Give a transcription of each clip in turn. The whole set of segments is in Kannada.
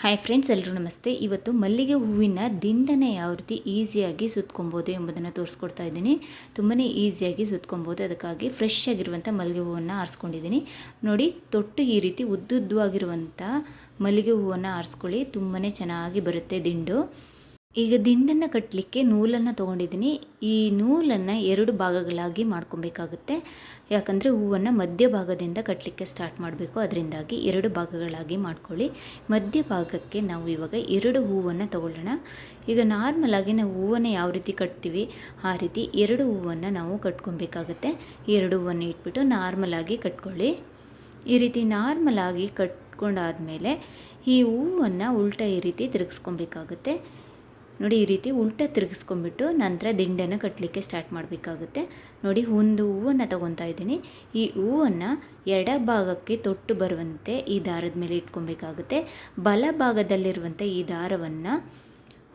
ಹಾಯ್ ಫ್ರೆಂಡ್ಸ್ ಎಲ್ಲರೂ ನಮಸ್ತೆ. ಇವತ್ತು ಮಲ್ಲಿಗೆ ಹೂವಿನ ದಿಂಡನೆ ಯಾವ ರೀತಿ ಈಸಿಯಾಗಿ ಸುತ್ಕೊಬೋದು ಎಂಬುದನ್ನು ತೋರಿಸ್ಕೊಡ್ತಾ ಇದ್ದೀನಿ. ತುಂಬಾ ಈಸಿಯಾಗಿ ಸುತ್ಕೊಬೋದು ಅದಕ್ಕಾಗಿ ಫ್ರೆಶ್ ಆಗಿರುವಂಥ ಮಲ್ಲಿಗೆ ಹೂವನ್ನು ಆರಿಸ್ಕೊಂಡಿದ್ದೀನಿ. ನೋಡಿ, ತೊಟ್ಟು ಈ ರೀತಿ ಉದ್ದುದ್ದವಾಗಿರುವಂಥ ಮಲ್ಲಿಗೆ ಹೂವನ್ನು ಆರಿಸ್ಕೊಳ್ಳಿ. ತುಂಬಾ ಚೆನ್ನಾಗಿ ಬರುತ್ತೆ ದಿಂಡು. ಈಗ ದಿಂಡನ್ನು ಕಟ್ಟಲಿಕ್ಕೆ ನೂಲನ್ನು ತೊಗೊಂಡಿದ್ದೀನಿ. ಈ ನೂಲನ್ನು ಎರಡು ಭಾಗಗಳಾಗಿ ಮಾಡ್ಕೊಬೇಕಾಗುತ್ತೆ. ಯಾಕಂದರೆ ಹೂವನ್ನು ಮಧ್ಯಭಾಗದಿಂದ ಕಟ್ಟಲಿಕ್ಕೆ ಸ್ಟಾರ್ಟ್ ಮಾಡಬೇಕು. ಅದರಿಂದಾಗಿ ಎರಡು ಭಾಗಗಳಾಗಿ ಮಾಡ್ಕೊಳ್ಳಿ. ಮಧ್ಯಭಾಗಕ್ಕೆ ನಾವು ಇವಾಗ ಎರಡು ಹೂವನ್ನು ತಗೊಳ್ಳೋಣ. ಈಗ ನಾರ್ಮಲಾಗಿ ನಾವು ಹೂವನ್ನು ಯಾವ ರೀತಿ ಕಟ್ತೀವಿ? ಆ ರೀತಿ ಎರಡು ಹೂವನ್ನು ನಾವು ಕಟ್ಕೊಬೇಕಾಗುತ್ತೆ. ಎರಡು ಹೂವನ್ನು ಇಟ್ಬಿಟ್ಟು ನಾರ್ಮಲಾಗಿ ಕಟ್ಕೊಳ್ಳಿ. ಈ ರೀತಿ ನಾರ್ಮಲಾಗಿ ಕಟ್ಕೊಂಡಾದಮೇಲೆ ಈ ಹೂವನ್ನು ಉಲ್ಟಾ ಈ ರೀತಿ ತಿರುಗಿಸ್ಕೊಬೇಕಾಗುತ್ತೆ. ನೋಡಿ, ಈ ರೀತಿ ಉಲ್ಟ ತಿರುಗಿಸ್ಕೊಂಬಿಟ್ಟು ನಂತರ ದಿಂಡನ್ನು ಕಟ್ಟಲಿಕ್ಕೆ ಸ್ಟಾರ್ಟ್ ಮಾಡಬೇಕಾಗುತ್ತೆ. ನೋಡಿ, ಒಂದು ಹೂವನ್ನು ತಗೊತಾ ಇದ್ದೀನಿ. ಈ ಹೂವನ್ನು ಎಡಭಾಗಕ್ಕೆ ತೊಟ್ಟು ಬರುವಂತೆ ಈ ದಾರದ ಮೇಲೆ ಇಟ್ಕೊಬೇಕಾಗುತ್ತೆ. ಬಲಭಾಗದಲ್ಲಿರುವಂಥ ಈ ದಾರವನ್ನು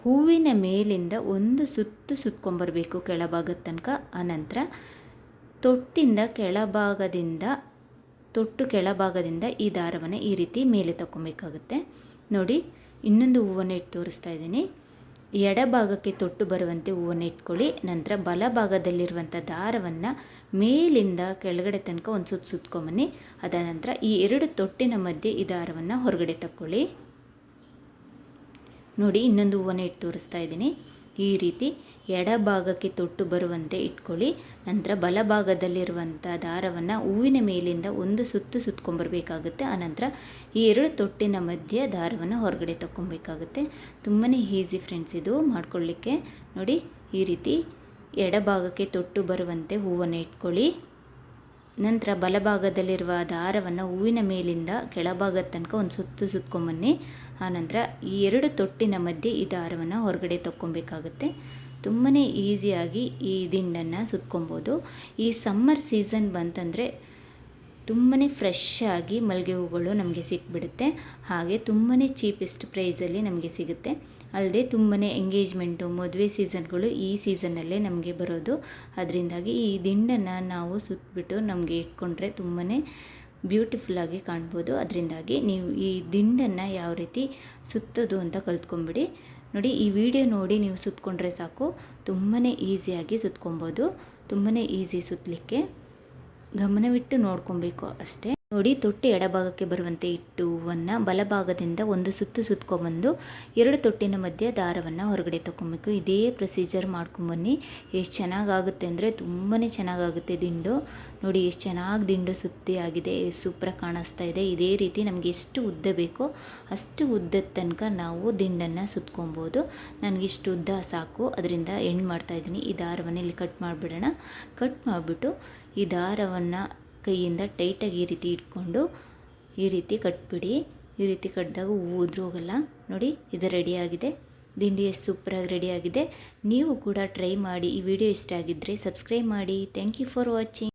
ಹೂವಿನ ಮೇಲಿಂದ ಒಂದು ಸುತ್ತು ಸುತ್ಕೊಂಬರಬೇಕು ಕೆಳಭಾಗದ ತನಕ. ಆನಂತರ ತೊಟ್ಟಿಂದ ಕೆಳಭಾಗದಿಂದ, ತೊಟ್ಟು ಕೆಳಭಾಗದಿಂದ ಈ ದಾರವನ್ನು ಈ ರೀತಿ ಮೇಲೆ ತಗೊಬೇಕಾಗುತ್ತೆ ನೋಡಿ, ಇನ್ನೊಂದು ಹೂವನ್ನು ಇಟ್ಟು ತೋರಿಸ್ತಾ ಇದ್ದೀನಿ. ಎಡಭಾಗಕ್ಕೆ ತೊಟ್ಟು ಬರುವಂತೆ ಹೂವನ್ನು ಇಟ್ಕೊಳ್ಳಿ, ನಂತರ ಬಲಭಾಗದಲ್ಲಿರುವಂಥ ದಾರವನ್ನು ಮೇಲಿಂದ ಕೆಳಗಡೆ ತನಕ ಒಂದು ಸುತ್ತ ಸುತ್ಕೊಂಬನ್ನಿ. ಅದಾದ ನಂತರ ಈ ಎರಡು ತೊಟ್ಟಿನ ಮಧ್ಯೆ ಈ ದಾರವನ್ನು ಹೊರಗಡೆ ತಕ್ಕೊಳ್ಳಿ. ನೋಡಿ, ಇನ್ನೊಂದು ಹೂವನ್ನು ಇಟ್ಟು ತೋರಿಸ್ತಾ ಇದ್ದೀನಿ. ಈ ರೀತಿ ಎಡಭಾಗಕ್ಕೆ ತೊಟ್ಟು ಬರುವಂತೆ ಇಟ್ಕೊಳ್ಳಿ. ನಂತರ ಬಲಭಾಗದಲ್ಲಿರುವಂಥ ದಾರವನ್ನು ಹೂವಿನ ಮೇಲಿಂದ ಒಂದು ಸುತ್ತು ಸುತ್ಕೊಂಬರ್ಬೇಕಾಗುತ್ತೆ ಆನಂತರ ಈ ಎರಡು ತೊಟ್ಟಿನ ಮಧ್ಯೆ ದಾರವನ್ನು ಹೊರಗಡೆ ತಕ್ಕೊಬೇಕಾಗುತ್ತೆ. ತುಂಬಾ ಈಸಿ ಫ್ರೆಂಡ್ಸ್ ಇದು ಮಾಡ್ಕೊಳ್ಳಿಕ್ಕೆ. ನೋಡಿ, ಈ ರೀತಿ ಎಡಭಾಗಕ್ಕೆ ತೊಟ್ಟು ಬರುವಂತೆ ಹೂವನ್ನು ಇಟ್ಕೊಳ್ಳಿ. ನಂತರ ಬಲಭಾಗದಲ್ಲಿರುವ ದಾರವನ್ನು ಹೂವಿನ ಮೇಲಿಂದ ಕೆಳಭಾಗದ ತನಕ ಒಂದು ಸುತ್ತು ಸುತ್ಕೊಂಬನ್ನಿ ಆನಂತರ ಈ ಎರಡು ತೊಟ್ಟಿನ ಮಧ್ಯೆ ಈ ದಾರವನ್ನು ಹೊರಗಡೆ ತಕ್ಕೊಬೇಕಾಗುತ್ತೆ. ತುಂಬಾ ಈಸಿಯಾಗಿ ಈ ದಿಂಡನ್ನು ಸುತ್ಕೊಬೋದು. ಈ ಸಮ್ಮರ್ ಸೀಸನ್ ಬಂತಂದರೆ ತುಂಬಾ ಫ್ರೆಶ್ ಆಗಿ ಮಲ್ಲಿಗೆ ಹೂಗಳು ನಮಗೆ ಸಿಕ್ಬಿಡುತ್ತೆ. ಹಾಗೆ ತುಂಬಾ ಚೀಪೆಸ್ಟ್ ಪ್ರೈಸಲ್ಲಿ ನಮಗೆ ಸಿಗುತ್ತೆ. ಅಲ್ಲದೆ ತುಂಬಾ ಎಂಗೇಜ್ಮೆಂಟು ಮದುವೆ ಸೀಸನ್ಗಳು ಈ ಸೀಸನಲ್ಲೇ ನಮಗೆ ಬರೋದು. ಅದರಿಂದಾಗಿ ಈ ದಿಂಡನ್ನು ನಾವು ಸುತ್ತಬಿಟ್ಟು ನಮಗೆ ಇಟ್ಕೊಂಡ್ರೆ ತುಂಬಾ ಬ್ಯೂಟಿಫುಲ್ಲಾಗಿ ಕಾಣ್ಬೋದು. ಅದರಿಂದಾಗಿ ನೀವು ಈ ದಿಂಡನ್ನು ಯಾವ ರೀತಿ ಸುತ್ತೋದು ಅಂತ ಕಲ್ತ್ಕೊಂಬಿಡಿ. ನೋಡಿ, ಈ ವಿಡಿಯೋ ನೋಡಿ ನೀವು ಸುತ್ತಕೊಂಡ್ರೆ ಸಾಕು. ತುಂಬಾ ಈಸಿಯಾಗಿ ಸುತ್ಕೊಬೋದು. ತುಂಬಾ ಈಸಿ ಸುತ್ತಲಿಕ್ಕೆ ಗಮನವಿಟ್ಟು ನೋಡ್ಕೊಬೇಕು ಅಷ್ಟೇ. ನೋಡಿ ತೊಟ್ಟಿ ಎಡಭಾಗಕ್ಕೆ ಬರುವಂತೆ ಇಟ್ಟು ಹೂವನ್ನು ಬಲಭಾಗದಿಂದ ಒಂದು ಸುತ್ತು ಸುತ್ಕೊಂಬಂದು ಎರಡು ತೊಟ್ಟಿನ ಮಧ್ಯೆ ದಾರವನ್ನು ಹೊರಗಡೆ ತೊಗೊಬೇಕು ಇದೇ ಪ್ರೊಸೀಜರ್ ಮಾಡ್ಕೊಂಬನ್ನಿ ಎಷ್ಟು ಚೆನ್ನಾಗಾಗುತ್ತೆ ಅಂದರೆ ತುಂಬಾ ಚೆನ್ನಾಗಾಗುತ್ತೆ ದಿಂಡು. ನೋಡಿ ಎಷ್ಟು ಚೆನ್ನಾಗಿ ದಿಂಡು ಸುತ್ತಿ ಆಗಿದೆ. ಸೂಪ್ರಾಗಿ ಕಾಣಿಸ್ತಾ ಇದೆ. ಇದೇ ರೀತಿ ನಮಗೆ ಎಷ್ಟು ಉದ್ದ ಬೇಕೋ ಅಷ್ಟು ಉದ್ದದ ತನಕ ನಾವು ದಿಂಡನ್ನು ಸುತ್ಕೊಬೋದು. ನನಗಿಷ್ಟು ಉದ್ದ ಸಾಕು. ಅದರಿಂದ ಎಂಡ್ ಮಾಡ್ತಾಯಿದ್ದೀನಿ ಈ ದಾರವನ್ನು ಇಲ್ಲಿ ಕಟ್ ಮಾಡಿಬಿಡೋಣ. ಕಟ್ ಮಾಡಿಬಿಟ್ಟು ಈ ದಾರವನ್ನು ಕೈಯಿಂದ ಟೈಟಾಗಿ ಈ ರೀತಿ ಇಟ್ಕೊಂಡು ಈ ರೀತಿ ಕಟ್ಬಿಡಿ. ಈ ರೀತಿ ಕಟ್ಟಿದಾಗ ಹೂವು ಉದ್ರೋಗಲ್ಲ. ನೋಡಿ, ಇದು ರೆಡಿಯಾಗಿದೆ ದಿಂಡಿ ಎಷ್ಟು ಸೂಪರಾಗಿ ರೆಡಿಯಾಗಿದೆ ನೀವು ಕೂಡ ಟ್ರೈ ಮಾಡಿ. ಈ ವಿಡಿಯೋ ಇಷ್ಟ ಆಗಿದ್ದರೆ ಸಬ್ಸ್ಕ್ರೈಬ್ ಮಾಡಿ. Thank you for watching